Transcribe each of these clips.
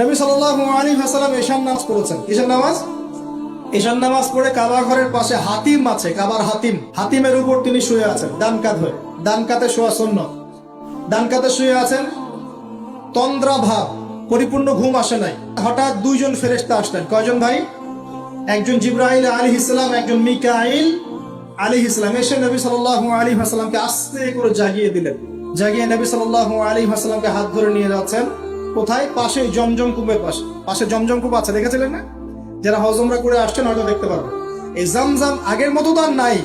নবী সাল্লাল্লাহু আলাইহি ওয়াসাল্লাম এশার নামাজ পড়েছেন। কিসের নামাজ? এশার নামাজ পড়ে কাবা ঘরের পাশে হাতিম আছে, কাবার হাতিম। হাতিমের উপর তিনি শুয়ে আছেন, ডান কাত হয়ে। ডান কাতে শোয়া শূন্য ডান কাতে শুয়ে আছেন, তন্দ্রা ভাব, পরিপূর্ণ ঘুম আসে নাই। হঠাৎ দুইজন ফেরেশতা আসলেন। কয়জন ভাই? একজন জিব্রাইল আলী ইসলাম একজন মিকাইল আলী ইসলাম এসে নবী সাল্লাল্লাহু আলী হাসলামকে আস্তে করে জাগিয়ে দিলেন। জাগিয়ে নবী সাল্লাল্লাহু আলী হাসলামকে হাত ধরে নিয়ে যাচ্ছেন। কোথায়? পাশে জমজম কূপের পাশে। পাশে জমজম কূপ আছে, দেখেছিলেন না? যারা হজমরা করে আসছেন হয়তো দেখতে পারবেন এই জামজাম আগের মতো তো আর নাই।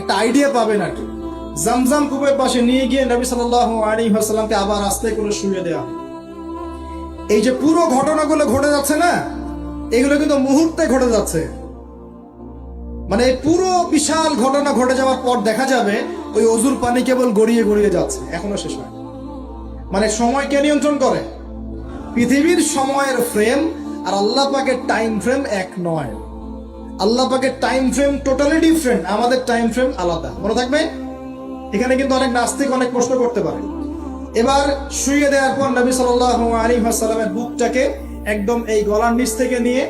একটা আইডিয়া পাবেন আর কি। জামজাম কূপের পাশে নিয়ে গিয়ে নবী সাল্লাল্লাহু আলী হাসলামকে আবার আস্তে করে শুয়ে দেওয়া এই যে পুরো ঘটনাগুলো ঘটে যাচ্ছে না, এগুলো কিন্তু মুহূর্তে ঘটে যাচ্ছে। মানে পুরো বিশাল ঘটনা ঘটে যাওয়ার পর দেখা যাবে, ওই অজুর পানি কেবল গড়িয়ে গড়িয়ে যাচ্ছে। এখনও শেষ হয় মানে সময় কে নিয়ন্ত্রণ করে? পৃথিবীর সময়ের ফ্রেম আর আল্লাহ পাকের টাইম ফ্রেম এক নয়। আল্লাহ পাকের টাইম ফ্রেম টোটালি ডিফারেন্ট আমাদের টাইম ফ্রেম আলাদা। মনে থাকবে? এখানে কিন্তু অনেক নাস্তিক অনেক প্রশ্ন করতে পারে। এবার শুয়ে দেওয়ার পর নবী সাল্লাল্লাহু আলাইহি ওয়াসাল্লামের বুকটাকে একদম এই গলার নিচ থেকে নিয়ে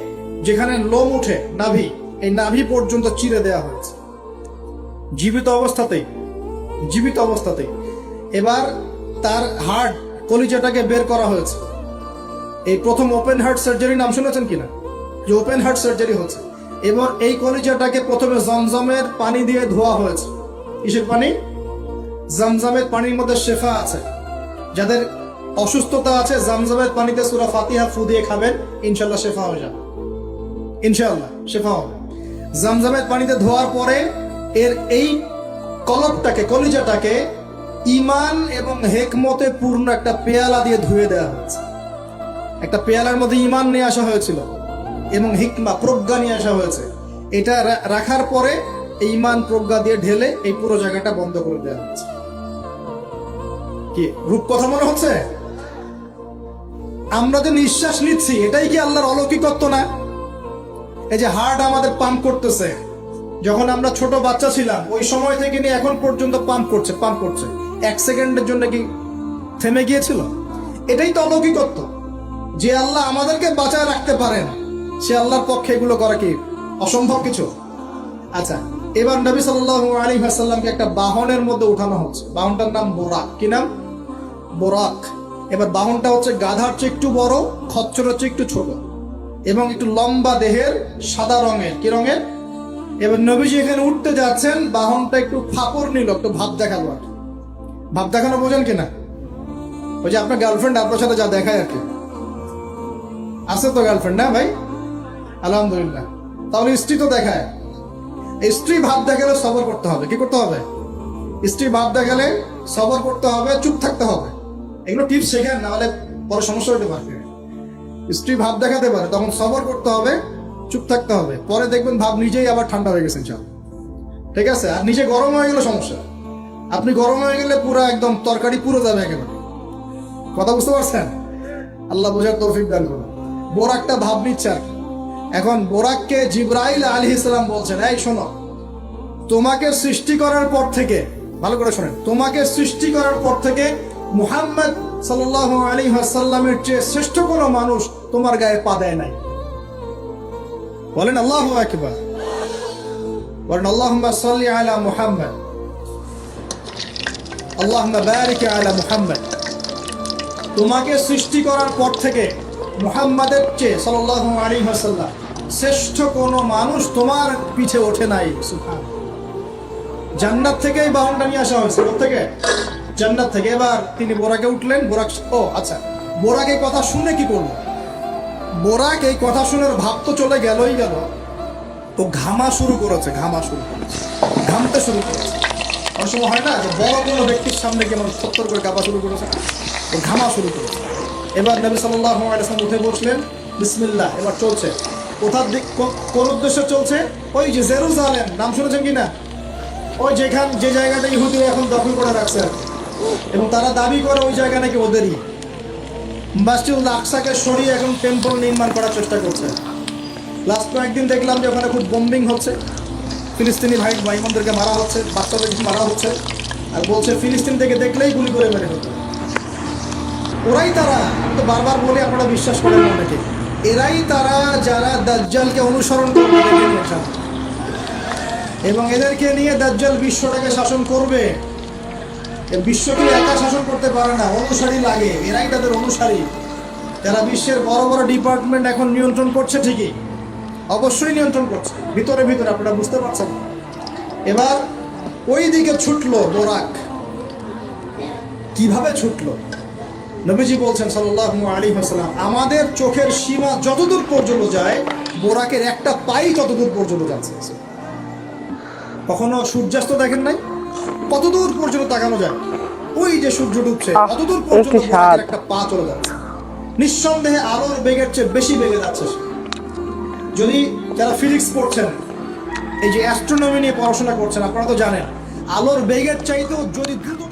যেখানে লোম উঠে নাভি, এই নাভি পর্যন্ত চিরে দেওয়া হয়েছে। জীবিত অবস্থাতেই জীবিত অবস্থাতেই। এবার তার হার্ট কলিজাটাকে বের করা হয়েছে। এই প্রথম ওপেন হার্ট সার্জারি নাম শুনেছেন কিনা যে ওপেন হার্ট সার্জারি হচ্ছে। এবার এই কলিজাটাকে প্রথমে জমজমের পানি দিয়ে ধোয়া হয়েছে। কিসের পানি? জমজমের পানির মধ্যে শেফা আছে। যাদের অসুস্থতা আছে, জমজমের পানিতে সুরা ফাতিহা ফু দিয়ে খাবেন ইনশাল্লাহ শেফা হয়ে যাবে। ইনশাল্লাহ শেফা হবে। জমজমের পানিতে ধোয়ার পরে এর এই কলপটাকে, কলিজাটাকে ইমান এবং হেকমতে পূর্ণ একটা পেয়ালা দিয়ে ধুয়ে দেওয়া হয়েছে। একটা পেয়ালার মধ্যে ইমান নিয়ে আসা হয়েছিল এবং হিকমা, প্রজ্ঞা নিয়ে আসা হয়েছে। এটা রাখার পরে এই ইমান প্রজ্ঞা দিয়ে ঢেলে এই পুরো জায়গাটা বন্ধ করে দেওয়া হয়েছে। কি রূপ কথা মনে হচ্ছে? আমরা যে নিঃশ্বাস নিচ্ছি, এটাই কি আল্লাহর অলৌকিকত্ব না? এই যে হার্ট আমাদের পাম্প করতেছে, যখন আমরা ছোট বাচ্চা ছিলাম, ওই সময় থেকে নিয়ে এখন পর্যন্ত পাম্প করছে পাম্প করছে। এক সেকেন্ডের জন্য কি থেমে গিয়েছিল? এটাই তো অলৌকিকত্ব। যে আল্লাহ আমাদেরকে বাঁচায় রাখতে পারেন, সে আল্লাহর পক্ষে এগুলো করা কি? অসম্ভব কিছু? আচ্ছা এবার নবী সাল্লাল্লাহু আলাইহি ওয়াসাল্লামকে একটা বাহনের মধ্যে উঠানো হচ্ছে। বাহনটার নাম বোরাক। কি নাম? বোরাক। এবার বাহনটা হচ্ছে গাধার চেয়ে একটু বড় খচ্চর হচ্ছে একটু ছোট এবং একটু লম্বা দেহের সাদা রঙের। কি রঙের? এবার নবীজি এখানে উঠতে যাচ্ছেন, বাহনটা একটু ফাপড় নিল, একটু ভাব দেখাল আর। ভাব দেখানো বোঝেন কিনা? ওই যে আপনার গার্লফ্রেন্ড আপনার সাথে যা দেখায় আর কি। আছে তো গার্লফ্রেন্ড না ভাই? আলহামদুলিল্লাহ। তাহলে স্ত্রী তো দেখায়। স্ত্রী ভাব দেখালে সবর করতে হবে। কি করতে হবে? স্ত্রী ভাব দেখালে সবর করতে হবে, চুপ থাকতে হবে। এগুলো টিপস শেখেন নাহলে বড় সমস্যা হতে পারে। স্ত্রী ভাব দেখাতে পারে, তখন সবর করতে হবে, চুপ থাকতে হবে। পরে দেখবেন ভাব নিজেই আবার ঠান্ডা হয়ে গেছেন চাল ঠিক আছে? আর নিজে গরম হয়ে গেলে সমস্যা। আপনি গরম হয়ে গেলে পুরো একদম তরকারি পুরো যাবে একেবারে। কথা বুঝতে পারছেন? আল্লাহ বোঝার তৌফিক দান করুন। বোরাকটা ভাব নিচ্ছে এখন বোরাককে জিব্রাইল আলী ইসলাম বলছেন, এই শোনো, তোমাকে সৃষ্টি করার পর থেকে ভালো করে শোনেন, তোমাকে সৃষ্টি করার পর থেকে মুহাম্মদ সাল্লাল্লাহু আলাইহি ওয়াসাল্লামের চেয়ে শ্রেষ্ঠ কোনো মানুষ তোমার গায়ে পা দেয় নাই। বলেন, আল্লাহু আকবার। বলেন, আল্লাহুম্মা সাল্লি আলা মুহাম্মদ। আল্লাহুম্মা বারিক আলা মুহাম্মদ। তোমাকে সৃষ্টি করার পর থেকে মুহাম্মাদের চেয়ে, সাল্লাল্লাহু আলাইহি হাসাল্লাহ শ্রেষ্ঠ কোনো মানুষ তোমার পিছে ওঠে নাই। সুবহান জান্নাত থেকে এই বাহনটা নিয়ে আসা হয়েছে থেকে। জান্নাত থেকে এবার তিনি বোরাকে উঠলেন, বোরাক ও আচ্ছা বোরাক এই কথা শুনে কি করল? বোরাক এই কথা শুনে ভাব তো চলে গেলই গেল। তো ঘামা শুরু করেছে, ঘামা শুরু করেছে। ঘামতে শুরু করেছে। অনেক সময় হয় না যে বড় কোনো ব্যক্তির সামনে গিয়ে মানুষ সত্তর করে কাঁপা শুরু করেছে? ঘামা শুরু করেছে। এবার নবী সাল্লাল্লাহু আলাইহি উঠে বসলেন, বিসমিল্লাহ, এবার চলছে। কোথার দিক কোন উদ্দেশ্যে চলছে? ওই যে জেরুজালেম, নাম শুনেছেন কি না ওই যেখান, যে জায়গাটা ইহুদি এখন দখল করে রাখছে। এবং তারা দাবি করে ওই জায়গা নাকি ওদেরই। মাসজিদুল আকসাকে সরিয়ে এখন টেম্পল নির্মাণ করার চেষ্টা করছে। লাস্ট কয়েকদিন দেখলাম যে ওখানে খুব বোম্বিং হচ্ছে। ফিলিস্তিনি ভাই ভাইমনদেরকে মারা হচ্ছে, বাচ্চাদেরকে মারা হচ্ছে। আর বলছে ফিলিস্তিন থেকে দেখলেই গুলি করে মেরে হতো। ওরাই তারা, তো বারবার বলে আপনারা বিশ্বাস করেন অনেকে। এরাই তারা যারা দাজ্জালকে অনুসরণ করবে এবং এদেরকে নিয়ে দাজ্জাল বিশ্বটাকে শাসন করবে। বিশ্বকে একা শাসন করতে পারে না, অনুসারী লাগে, এরাই তাদের অনুসারী। যারা বিশ্বের বড় বড় ডিপার্টমেন্ট এখন নিয়ন্ত্রণ করছে ঠিকই, অবশ্যই নিয়ন্ত্রণ করছে, ভিতরে ভিতরে, আপনারা বুঝতে পারছেন। এবার ওই দিকে ছুটলো বোরাক কীভাবে ছুটলো? নবীজি বলছেন সাল্লাল্লাহু আলাইহি ওয়াসাল্লাম আমাদের চোখের সীমা যতদূর পর্যন্ত যায় বোরাকের একটা পাই ততদূর পর্যন্ত যাচ্ছে কখনো সূর্যাস্ত দেখেন নাই কতদূর পর্যন্ত তাকানো যায় ওই যে সূর্য ডুবছে কতদূর পর্যন্ত। একটা পা চলে যাচ্ছে নিঃসন্দেহে আলোর বেগের চেয়ে বেশি বেগে যাচ্ছে। যদি যারা ফিজিক্স পড়ছেন এই যে অ্যাস্ট্রোনমি নিয়ে পড়াশোনা করছেন আপনারা তো জানেন আলোর বেগের চাইতেও যদি দ্রুত